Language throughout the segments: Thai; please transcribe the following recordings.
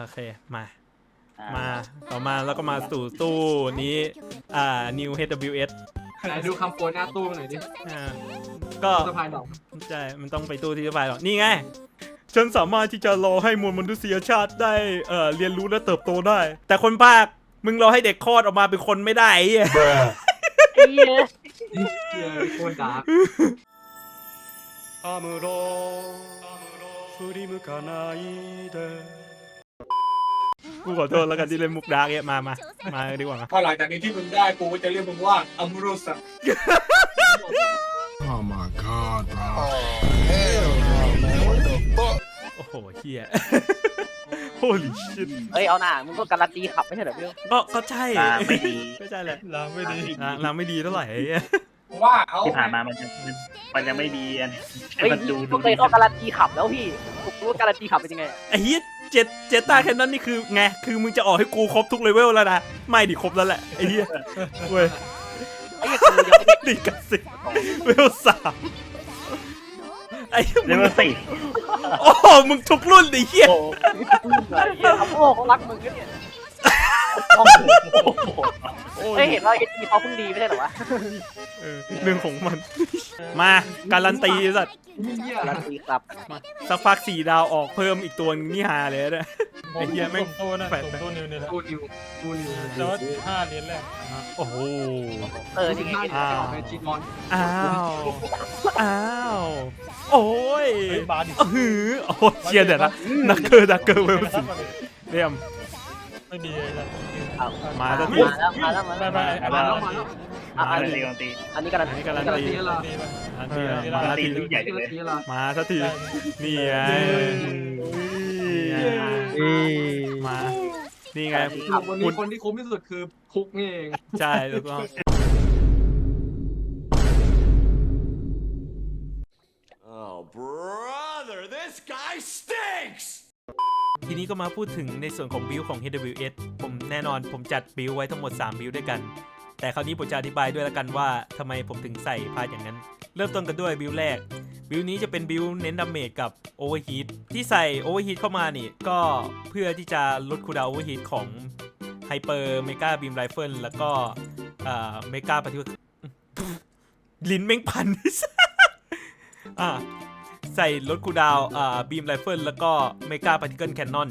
โอเค มา อ่ มา ต่อมาแล้วก็มาสู่ตู้นี้ อ่า New HWS ไหนดูคำโปรยหน้าตู้หน่อยดิ อ่า ก็ สะพายดอก ใช่ มันต้องไปตู้ที่จะไปหรอกนี่ไง ฉันสามารถที่จะรอให้มวลมนุษยชาติได้ เอ่อ เรียนรู้และเติบโตได้ แต่คนภาค มึงรอให้เด็กคลอดออกมาเป็นคนไม่ได้ไอ้เหี้ย ไอ้เหี้ย เหี้ยโคตรดาร์ก アムロ振り向かないで กูขอโทษแล้วกันที่เล่นมุกดาร์กเนี่ยมามามาดีกว่ามาพอหลังจากนี้ที่มึงได้กูก็จะเรียกมึงว่าอัมรุสอะ Oh my god, bro. โอ้โหเฮีย holy shit เอ้ยเอาหน่ามึงก็การันตีขับไม่ใช่เหรอพี่ก็ก็ใช่อ่าไม่ดีไม่ใช่แหละล้างไม่ดีล้างล้างไม่ดีเท่าไหร่ไอ้เหี้ยเพราะว่าเอาที่ผ่านมามันจะมันยังไม่ดีอันนี้เฮ้ยมันดูมึงเคยเข้าการันตีขับแล้วพี่ผมรู้ว่าการันตีขับเป็นยังไงไอ้เฮีย เจ็ดเจ็ดตาแค่นั้นนี่คือไงคือมึงจะออกให้กูครบทุกเลเวลแล้วนะไม่ดิครบแล้วแหละไอ้เฮียเว้ยไอ้เหี้ยกูยังไม่ได้ดิกันสิเวลสามไอ้เหี้ยเรียกมึงว่าสี่โอ้โหมึงทุกรุ่นดิเฮียโอ้ไอ้เหี้ยขับโอ้เขารักมึงนะเนี่ยโอ้เฮ้ยยเห็นว่าเอ็นเขาเพิ่งดีไม่ใช่เหรอวะเออเรื่องของมัน มาการันตีสัตว์ เหี้ยการันตีครับสักพักสี่ดาวออกเพิ่มอีกตัวนึงนี่ฮาเลยนะ ไอ้เหี้ยแม่งสตัวนะแปดสมตัวนิวนี่แหละตู้นิวตู้นิวแต่ว่าห้าเหรียญแรกโอ้โห เออจริงห้าๆเดี๋ยวจะออกไปจีนอนอ้าว อ้าว โอ้ยเฮ้ยบาดิอื้อหือโอ้ยเชียร์เดี๋ยวนะนักเกอร์นักเกอร์เวลสิเรียม ไม่ดีเลยนะมาแล้วมาแล้วมาแล้วมาไม่แล้วไม่เอามาละแล้วมาแล้วอะมาอันเลยนี้ตีกันตีอันนี้การันอันตีนี้การันการันตีตีแล้วดีไปอันตีเออมาการันทีตีลูกใหญ่การัเลนยตีแล้วมาสักทีนี่ไงมานี่ไงวันนี้คนที่คุ้มที่สุดคือคุกนี่เอง ใช่แล้วก็ Oh, ทีนี้ก็มาพูดถึงในส่วนของบิลของ HWS ผมแน่นอนผมจัดบิลไว้ทั้งหมด 3 บิลด้วยกัน แต่คราวนี้ผมจะอธิบายด้วยละกันว่าทำไมผมถึงใส่พาร์ทอย่างนั้น เริ่มต้นกันด้วยบิลแรกบิลนี้จะเป็นบิลเน้นดาเมจกับโอเวอร์ฮีทที่ใส่โอเวอร์ฮีทเข้ามานี่ ก็เพื่อที่จะลดคูดาวโอเวอร์ฮีทของไฮเปอร์เมกาบีมไรเฟิลแล้วก็เมกาปฏิวัติลิ้นแม่งพันอ่า ใส่ลดคูดาวอ่าบีมไรเฟิลแล้วก็เมกาพาร์ติเคิลแคนนอน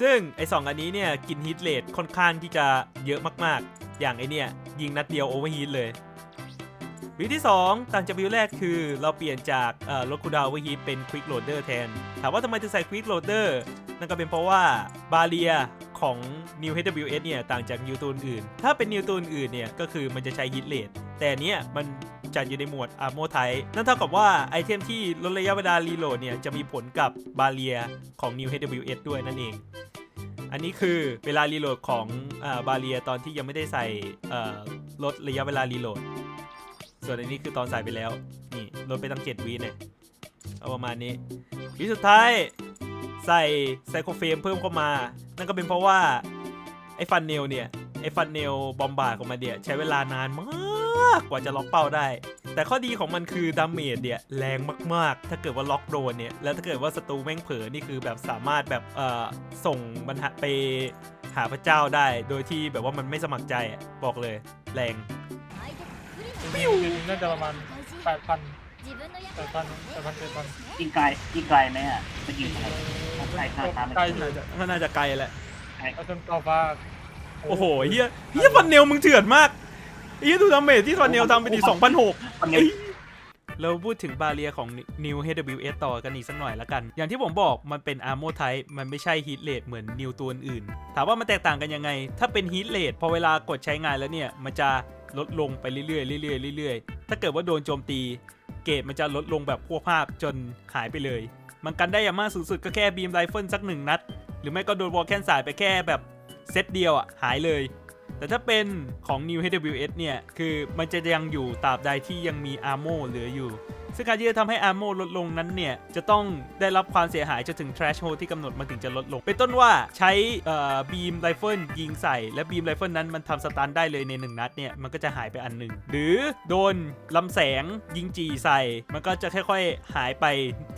ซึ่งไอสองอันนี้เนี่ย กินฮิตเลทค่อนข้างที่จะเยอะมากๆ อย่างไอเนี่ย ยิงนัดเดียวโอเวอร์ฮีทเลย วิวที่ 2 ต่างจากวิวแรกคือเราเปลี่ยนจากเอ่อลดคูดาวโอเวอร์ฮีทเป็นควิกโหลดเดอร์แทน ถามว่าทำไมถึงใส่ควิกโหลดเดอร์นั่นก็เป็นเพราะว่าบาเรียของ New HWS เนี่ย ต่างจากนิวตัวอื่น ถ้าเป็นนิวตัวอื่นเนี่ย ก็คือมันจะใช้ฮิตเลทแต่เนี้ยมัน จัดอยู่ในหมวดอาร์โมไทนั่นเท่ากับว่าไอเทมที่ลดระยะเวลารีโหลดเนี่ยจะมีผลกับบาเรียของ New HWS ด้วยนั่นเอง อันนี้คือเวลารีโหลดของบาเรียตอนที่ยังไม่ได้ใส่ลดระยะเวลารีโหลด ส่วนอันนี้คือตอนใส่ไปแล้ว นี่ลดไปตั้ง7วิเนี่ยเอาประมาณนี้วิสุดท้ายใส่ไซโคเฟมเพิ่มเข้ามา นั่นก็เป็นเพราะว่าไอ้ฟันเนลเนี่ยไอ้ฟันเนลบอมบาร์ของมันเนี่ยใช้เวลานานมาก กว่าจะล็อกเป้าได้ แต่ข้อดีของมันคือดาเมจเนี่ยแรงมากๆ ถ้าเกิดว่าล็อกโดนเนี่ย แล้วถ้าเกิดว่าศัตรูแม่งเผลอนี่คือแบบสามารถแบบเอ่อส่งมันหาไปหาพระเจ้าได้ โดยที่แบบว่ามันไม่สมัครใจอะบอกเลย แรงจริงๆน่าจะประมาณแปดพันแปดพันแปดพันเจ็ดพันยิงไกลยิงไกลไหมอะไปยิงไกลไกลข้างทางไกลไม่อยู่ก็น่าจะไกลแหละเอาจนเตาฟ้าโอ้โหเฮียเฮียฟันเนลมึงเถื่อนมาก เฮียดูดาเมจที่ฟันเนลทำไปดี2,006มันไงเราพูดถึงบาเรียของ New HWS ต่อกันอีกสักหน่อยละกัน อย่างที่ผมบอกมันเป็น Armor Type มันไม่ใช่ Heat Rate เหมือน New ตัวอื่น ถามว่ามันแตกต่างกันยังไง ถ้าเป็น Heat Rate พอเวลากดใช้งานแล้วเนี่ย มันจะลดลงไปเรื่อยๆเรื่อยๆเรื่อยๆ ถ้าเกิดว่าโดนโจมตี เกรดมันจะลดลงแบบพวกภาพจนหายไปเลย มันกันได้อย่างมากสูงสุดก็แค่บีมไรเฟิลสักหนึ่งนัด หรือไม่ก็โดนวอลแคนสายไปแค่แบบเซตเดียวอะหายเลย แต่ถ้าเป็นของ New HWS เนี่ย คือมันจะยังอยู่ตราบใดที่ยังมีอาร์โมเหลืออยู่ ซึ่งการที่จะทำให้อาร์โมลดลงนั้นเนี่ย จะต้องได้รับความเสียหายจนถึง trash hole ที่กำหนดมันถึงจะลดลง เป็นต้นว่าใช้บีมไรเฟิลยิงใส่ และบีมไรเฟิลนั้นมันทำสตันได้เลยในหนึ่งนัดเนี่ย มันก็จะหายไปอันหนึ่ง หรือโดนลำแสงยิงจีใส่ มันก็จะค่อยๆ หายไป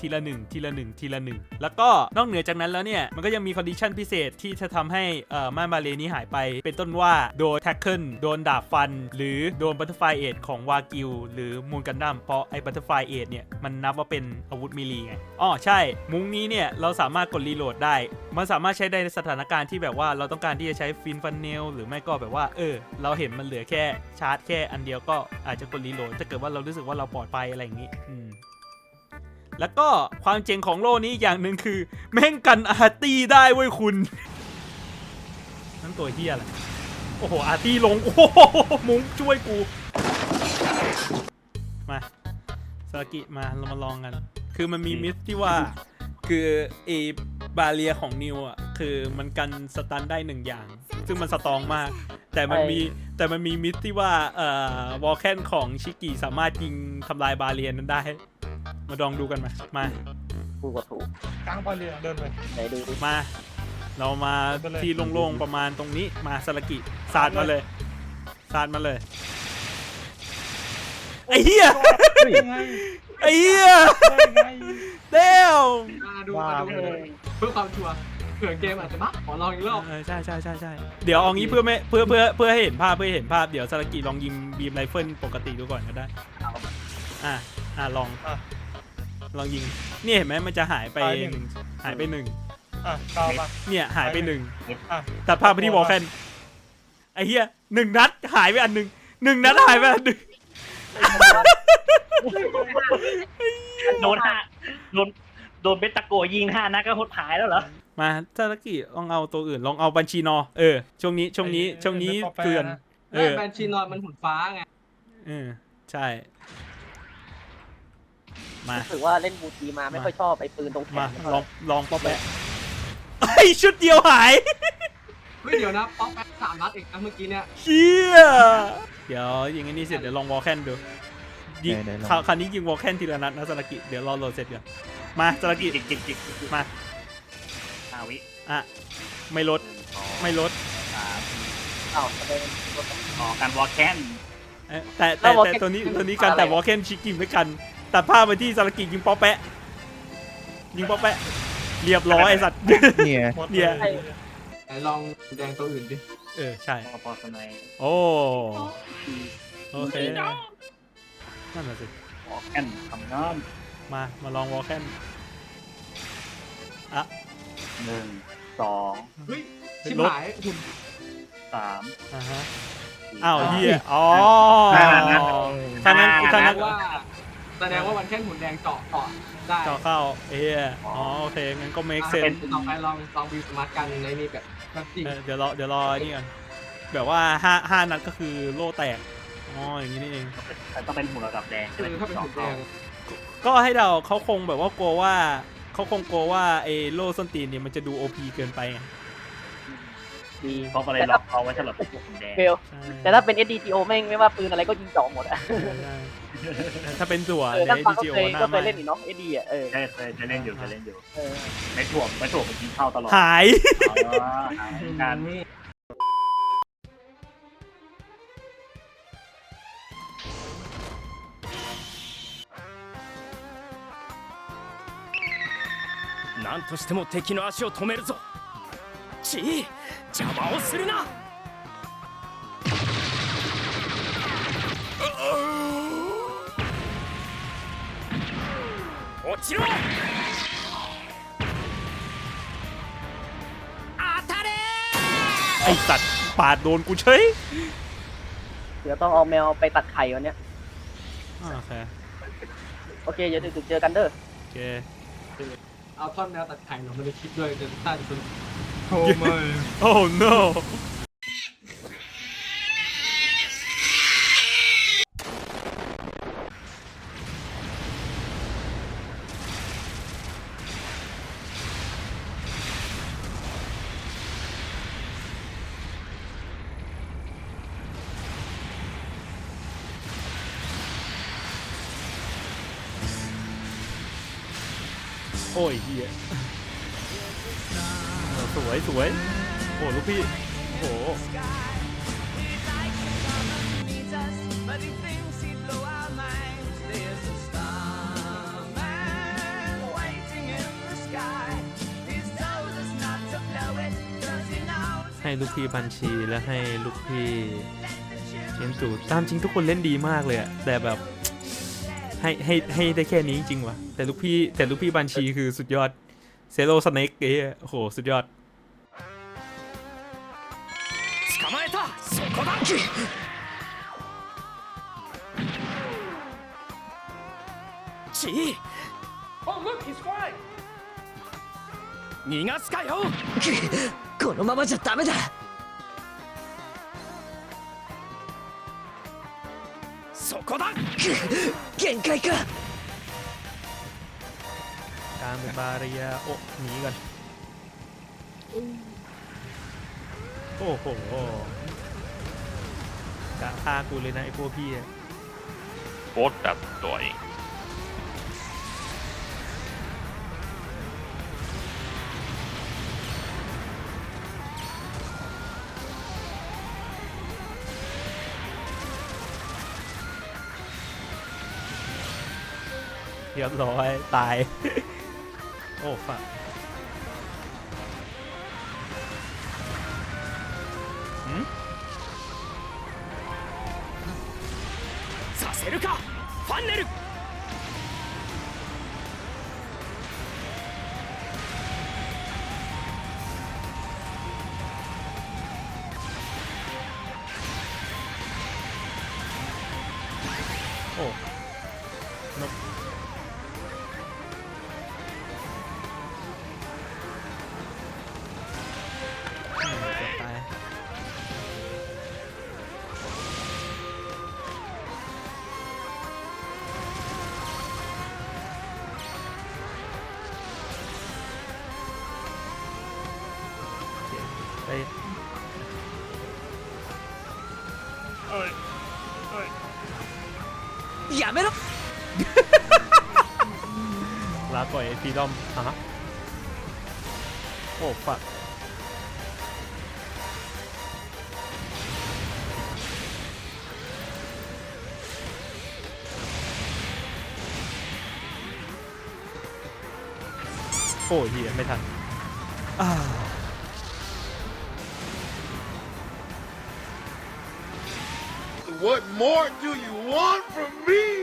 ทีละหนึ่งทีละหนึ่งทีละหนึ่งแล้วก็นอกเหนือจากนั้นแล้วเนี่ย มันก็ยังมีคอนดิชันพิเศษที่จะทำให้อ่อม่านบาเลนี้หายไป เป็นต้นว่าโดนแท็กเกิลโดนดาบฟัน หรือโดนบัตเตอร์ไฟเอทของวากิวหรือมูนกันดั้มเพราะไอ้บัตเตอร์ไฟเอทเนี่ยมันนับว่าเป็นอาวุธมีลีไงอ๋อใช่ มุ้งนี้เนี่ยเราสามารถกดรีโหลดได้ มันสามารถใช้ได้ในสถานการณ์ที่แบบว่าเราต้องการที่จะใช้ฟินฟันเนลหรือไม่ก็แบบว่าเออ เราเห็นมันเหลือแค่ชาร์จแค่อันเดียวก็อาจจะกดรีโหลดถ้าเกิดว่าเรารู้สึกว่าเราปลอดภัยอะไรอย่างนี้อืมแล้วก็ความเจ๋งของโล่นี้อย่างหนึ่งคือ แม่งกันอาร์ตี้ได้เว้ยคุณนั่นตัวเฮียอะไรโอ้โหอาร์ตี้ลง โอ้โหมุ้งช่วยกู มาากิมาเรามาลองกัน คือมันมีมิสที่ว่า คือเอบาเรียของนิวอะ คือมันกันสตันได้หนึ่งอย่าง ซึ่งมันสตรองมาก แต่มันมีแต่มันมีมิสที่ว่าเอ่อวอลแคนของชิกิสามารถยิงทำลายบาเรียนั้นได้ มาลองดูกันมามากูก็ถูกกลางบอลเลยเดินไปไหนดูดิมา เรามาไปเลยที่โล่งๆประมาณตรงนี้มาสลกิสาดมาเลยสาดมาเลย ไอ้เหี้ยยังไงไอ้เหี้ยได้ไงเด้วอ่าดูมาดูเพื่อความชัวร์เผื่อเกมอาจจะบั๊กขอลองอีกรอบเออใช่ใช่ใช่ใช่เดี๋ยวเอางี้เพื่อไม่เพื่อเพื่อเพื่อให้เห็นภาพเพื่อให้เห็นภาพเดี๋ยวสลกิลองยิงบีมไรเฟิลปกติดูก่อนก็ได้อะอะลองอะลองยิงเนี่ยเห็นไหมมันจะหายไปตายหนึ่งหนึ่งหายไปหนึ่งอะตามมาเนี่ยหายไปหนึ่งอะตัดภาพไปที่วอลแคนไอ้เหี้ยหนึ่งนัดหายไปอันหนึ่งหนึ่งนัดหายไปอันหนึ่ง โดนห้าโดนโดนเบตตะโกยิงห้านัดก็หดหายแล้วเหรอมาถ้าตะกี้ลองเอาตัวอื่นลองเอาบัญชีนอ เออช่วงนี้ช่วงนี้ช่วงนี้เตือนเอแม่อแบนชีนอนมันหุ่นฟ้าไงเออใช่ มารู้สึกว่าเล่นบูทีมาไม่ค่อยชอบไอ้ปืนตรงแขมานลองลองป๊อปแปะไอ้ยชุดเดียวหาย เฮ้ยเดี๋ยวนะป๊อกแป๊บสามนัดเองนะเมื่อกี้เนี่ยเชี่ยเดี๋ยวยิงอันนี้เสร็จเดี๋ยวลองวอลแคนดูยิงได้ได้ลอง คราวคราวนี้ยิงวอลแคนทีละนัดนะสลกิเดี๋ยวรอโหลดเสร็จก่อนมาสลกิจิกจิกจิกจิกมาห้าวิอะไม่ลดหนึ่งสองไม่ลดสามอ้าวทำไมออกกันวอลแคนเอ๊ะแต่แต่แล้วแต่ Walken ตัวนี้คือตัวนี้กันอะไรแต่อะวอลเคนชิกิไม่กันตัดภาพไปที่สารกิยิงป๊อปแปะยิงป๊อปแปะเรียบร้อยไอ้สัตว์ เนี่ยหมดเนี่ยเลย ไหนลองแดงตัวอื่นดิเออใช่พอพอสไนยโอ้โอเคนั่นแหละสิวอลแคนทำน้มามาลองวอลเคนำหนึ่งสองเฮ้ยชิบหายหุ่นสามอ่าฮะสี่อ้าวเฮียอ๋อนั่นนั่นถ้างั้นอ่าถ้าแสดงั้นงว่าแสดงว่าวันแค่หุ่นแดงเจาะเจาะได้จอเข้าเฮียอ๋อโอเคงั้นก็ make อะ sense ต่อไปลองลองวิวสมาร์ทกันในนี่แบบ แบบจริงเออเดี๋ยวรอเดี๋ยวรอไอ้นี่กันแบบว่าห้าห้านัดก็คือโล่แตกอ๋ออย่างนี้นี่เอง ต้องเป็นหุ่นระดับแดงคือถ้าเป็นหุ่นแดงก็ให้เดาเขาคงแบบว่ากลัวว่าเขาคงกลัวว่าไอ้โล่ส้นตีนเนี่ยมันจะดู OP เกินไปไงดีเขาก็เลยล็อกเขาไว้สำหรับหุ่นแดงเฟลใช่แต่ถ้าเป็น SDTO แม่งไม่ว่าปืนอะไรก็ยิงเจาะหมดอะใช่ใช่ ถ้าเป็นตัว เออ ใน นั่นฟังก็ DGO เคย หน้า ก็เค ไม่ ยเล่นนี่เนาะ SD อ่ะเออ ใช่เคยจะเล่นอยู่จะเล่นอยู่ เออ ไม่ถ่วงไม่ถ่วงมันยิงเข้าตลอด หาย อ๋อหายการ 何としても敵の足を止めるぞチー邪魔をするな 落ちろ当たれ ไอสัตว์ปาดโดนกูเฉย เดี๋ยวต้องเอาแมวไปตัดไข่วันเนี้ย อ่าโอเค โอเคเดี๋ยวถึงเจอกันเด้อ โอเค เอาท่อนแมวตัดไข่ลงมาในคลิปด้วยจะท่านคุณ โอ้ไม่ โอ้ no โอ้ยเฮียสวยสวยโอ้ลูกพี่โอ้โหให้ลูกพี่บัญชีและให้ลูกพี่เอ็นจูตามจริงทุกคนเล่นดีมากเลยอะแต่แบบ ให้ให้ให้ได้แค่นี้จริงๆว่ะแต่ลูกพี่แต่ลูกพี่บัญชีคือสุดยอดเซโรสเน็กเอ้ยโอ้โห สุดยอด 捕まえたそこだチー逃がすかよこのままじゃダメだそこだ 限界か กลางเป็นบาเรียโอ้หนีกันโอ้โหกะฆ่ากูเลยนะไอ้พวกพี่อะ โคตรแบบสวย เรียบร้อยตาย โอ้ฝัก させるかファンネル やめろ ลาก่อยไอ้ฟรีดอมฮะโอ้ฝักโอ้เฮียไม่ทันอ่า What more do you want from me?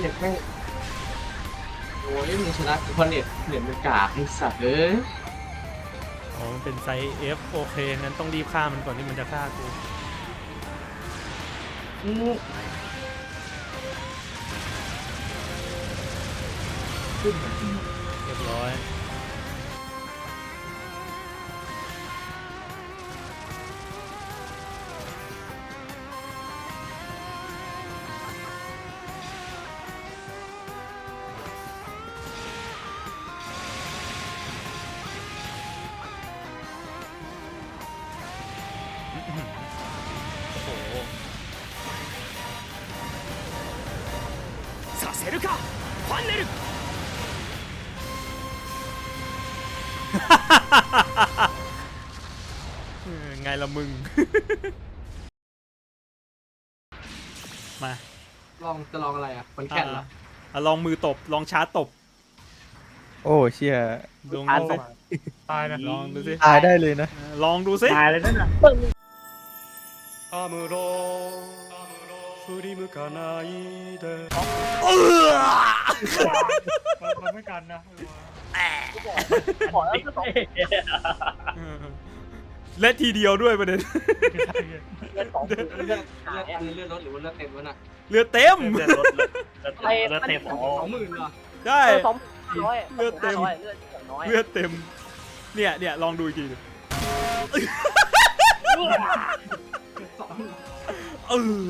เน็ตแม่งโอ้ยมึงชนะกูเพราะเน็ตเน็ตมันกากไอ้สัตว์เอ้ยอ๋อมันเป็นไซส์ F โอเค งั้นต้องรีบฆ่ามันก่อนที่มันจะฆ่ากู อืมเรียบร้อย ンネル เออไงละมึง มา ลองจะลองอะไรอ่ะมันแค่นเหรอ อ่ะลองมือตบ ลองชาร์จตบ โอ้เชี่ย ลองดูสิ ตายนะ ลองดูสิ ตายได้เลยนะ เออลองดูสิ ตายเลยนั่นน่ะ アムロ 振り向かないでมันมันไม่กันนะ ขอแล้วก็สอง เออและทีเดียวด้วยประเด็น เลือดสองเลือดหาย เลือด อ่ะ เลือดลดหรือว่าเลือดเต็มวะน่ะ เรือเต็ม เลือดลดเลือดเลือดเลือดเต็ม สองหมื่นเหรอ ใช่ เลือดสองร้อย เลือดเต็ม ห้าร้อยเลือดสองน้อย เลือดเต็ม เนี่ยเนี่ยลองดูอีกทีหนึงเออ